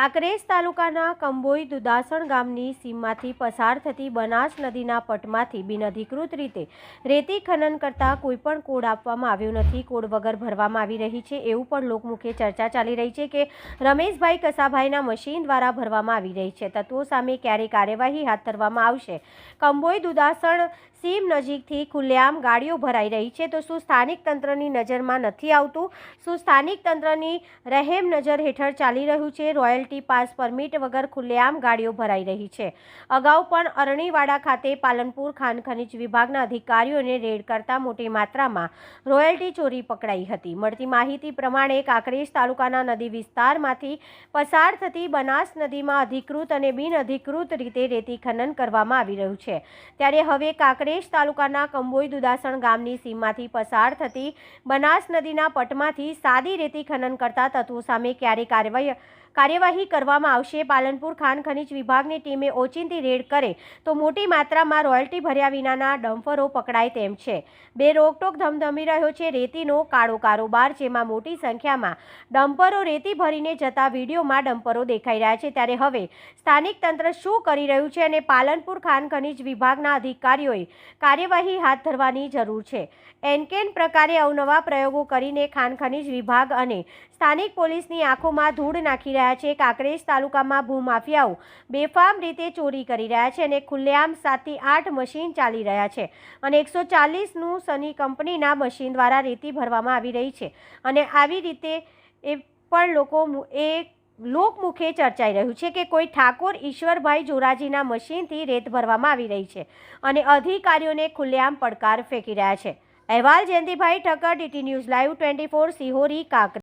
કાંકરેજ તાલુકાના કંબોઈ દુદાસણ ગામની સીમમાંથી પસાર થતી બનાસ નદીના પટમાંથી બિનઅધિકૃત રીતે રેતી ખનન કરતા કોઈપણ કોડ આપવામાં આવ્યો નથી. કોડ વગર ભરવામાં આવી રહી છે એવું પણ લોકમુખે ચર્ચા ચાલી રહી છે કે રમેશભાઈ કસાભાઈના મશીન દ્વારા ભરવામાં આવી રહી છે. તત્વો સામે ક્યારે કાર્યવાહી હાથ ધરવામાં આવશે? કંબોઈ દુદાસણ સીમ નજીકથી ખુલ્લેઆમ ગાડીઓ ભરાઈ રહી છે. તો શું સ્થાનિક તંત્રની નજરમાં નથી આવતું? શું સ્થાનિક તંત્રની રહેમ નજર હેઠળ ચાલી રહ્યું છે? રોયલ્ટી પાસ પરમિટ વગર ખુલ્લેઆમ ગાડીઓ ભરાઈ રહી છે. અગાઉ પણ અરણીવાડા ખાતે પાલનપુર ખાન ખનીજ વિભાગના અધિકારીઓને રેડ કરતા મોટી માત્રામાં રોયલ્ટી ચોરી પકડાઈ હતી. મળતી માહિતી પ્રમાણે કાંકરેજ તાલુકાના નદી વિસ્તારમાંથી પસાર થતી બનાસ નદીમાં અધિકૃત અને બિનઅધિકૃત રીતે રેતી ખનન કરવામાં આવી રહ્યું છે. ત્યારે હવે કાંકરેજ તાલુકાના કંબોઈ દુદાસણ ગામની સીમમાંથી પસાર થતી બનાસ નદીના પટમાંથી સાદી રેતી ખનન કરતા તત્વો સામે ક્યારે કાર્યવાહી કાર્યવાહી કરવામાં આવશે. પાલનપુર ખાન ખનીજ વિભાગની ટીમે ઓચિંતી રેડ કરે તો મોટી માત્રામાં રોયલ્ટી ભર્યા વિનાના ડમ્પરો પકડાય તેમ છે. બે રોકટોક ધમધમી રહ્યો છે. રેતીનો કાળો કારોબાર, જેમાં મોટી સંખ્યામાં ડમ્પરો રેતી ભરીને જતા વિડીયોમાં ડમ્પરો દેખાઈ રહ્યા છે. ત્યારે હવે સ્થાનિક તંત્ર શું કરી રહ્યું છે અને પાલનપુર ખાન ખનીજ વિભાગના અધિકારીઓએ કાર્યવાહી હાથ ધરવાની જરૂર છે. એનકેન પ્રકારે અવનવા પ્રયોગો કરીને ખાન ખનીજ વિભાગ અને સ્થાનિક પોલીસની આંખોમાં ધૂળ નાખી રહ્યા છે. કાંકરેજ તાલુકામાં ભૂમાફિયાઓ બેફામ રીતે ચોરી કરી રહ્યા છે અને ખુલ્લેઆમ સાતથી આઠ મશીન ચાલી રહ્યા છે અને એકસો ચાલીસનું સની કંપનીના મશીન દ્વારા રેતી ભરવામાં આવી રહી છે અને આવી રીતે એ પણ લોકો એ લોકમુખે ચર્ચાઈ રહ્યું છે કે કોઈ ઠાકોર ઈશ્વરભાઈ જોરાજીના મશીનથી રેત ભરવામાં આવી રહી છે અને અધિકારીઓને ખુલ્લેઆમ પડકાર ફેંકી રહ્યા છે. અહેવાલ Jayantibhai Thakkar, DT news live twenty four, Sihori Kankrej